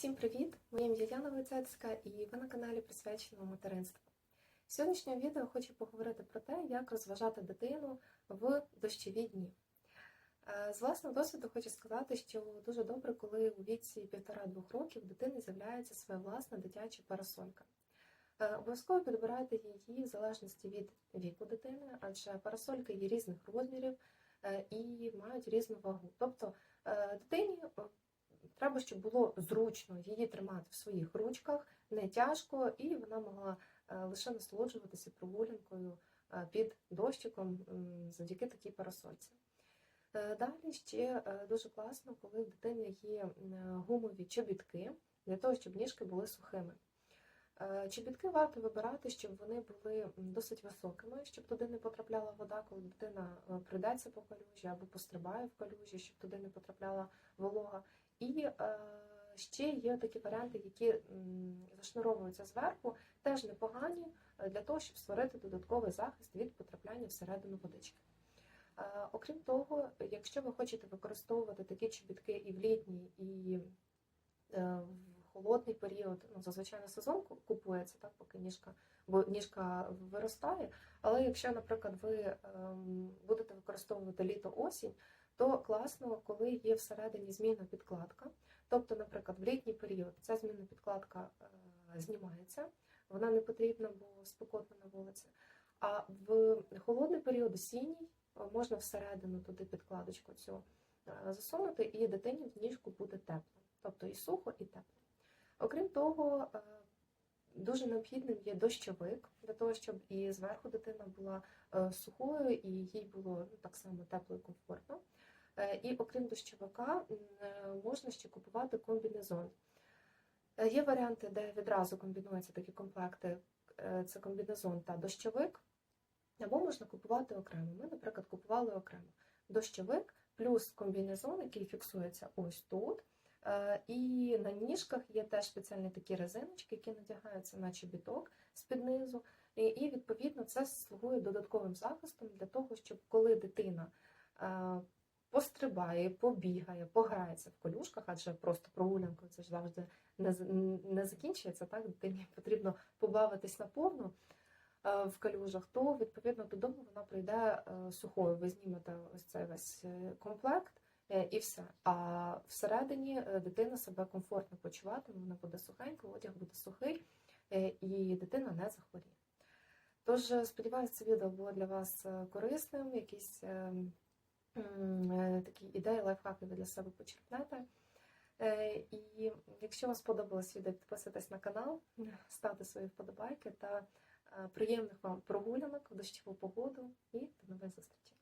Всім привіт! Моє ім'я Яна Войцецька і ви на каналі присвяченому материнству. В сьогоднішньому відео хочу поговорити про те, як розважати дитину в дощові дні. Е, З власного досвіду хочу сказати, що дуже добре, коли у віці 1,5-2 років дитини з'являється своя власна дитяча парасолька. Е, Обов'язково підбирайте її в залежності від віку дитини, адже парасольки є різних розмірів е, і мають різну вагу. Тобто дитині треба, щоб було зручно її тримати в своїх ручках, не тяжко, і вона могла е, лише насолоджуватися прогулянкою е, під дощиком завдяки такій парасольці. Е, Далі ще дуже класно, коли в дитини є гумові чобітки для того, щоб ніжки були сухими. Чобітки варто вибирати, щоб вони були досить високими, щоб туди не потрапляла вода, коли дитина пройдеться по калюжі або пострибає в калюжі, щоб туди не потрапляла волога. І е, ще є такі варіанти, які зашнуровуються зверху, теж непогані е, для того, щоб створити додатковий захист від потрапляння всередину водички. Е, Окрім того, якщо ви хочете використовувати такі чобітки і в літній, і в холодний період, ну зазвичай на сезон купується, так, поки ніжка, бо ніжка виростає. Але якщо, наприклад, ви ем, будете використовувати літо-осінь, то класно, коли є всередині змінна підкладка. Тобто, наприклад, в літній період ця змінна підкладка е, знімається, вона не потрібна, бо спекотно на вулиці. А в холодний період осінній е, можна всередину туди підкладочку цю е, засунути, і дитині в ніжку буде тепло. Тобто і сухо, і тепло. Окрім того, дуже необхідним є дощовик для того, щоб і зверху дитина була сухою, і їй було ну, так само тепло і комфортно. Е, І окрім дощовика, е, можна ще купувати комбінезон. Е, Є варіанти, де відразу комбінуються такі комплекти: це комбінезон та дощовик, або можна купувати окремо. Ми, наприклад, купували окремо дощовик плюс комбінезон, який фіксується ось тут. І на ніжках є теж спеціальні такі резиночки, які надягаються на чобіток з-під низу. І, відповідно це слугує додатковим захистом для того, щоб коли дитина пострибає, побігає, пограється в колюшках, адже просто прогулянкою це ж завжди не, не закінчується. Так, дитині потрібно побавитись наповну е, в калюжах, то відповідно додому вона прийде е, сухою. Ви знімете ось цей весь е, комплект. І все. А всередині дитина себе комфортно почуватиме, вона буде сухенька, одяг буде сухий, і дитина не захворіє. Тож, сподіваюся, це відео було для вас корисним, якісь е, м, е, такі ідеї, лайфхаки ви для себе почерпнете. Е, І якщо вам сподобалось відео, підписуйтесь на канал, ставте свої вподобайки та е, приємних вам прогулянок в дощову погоду і до нових зустрічей.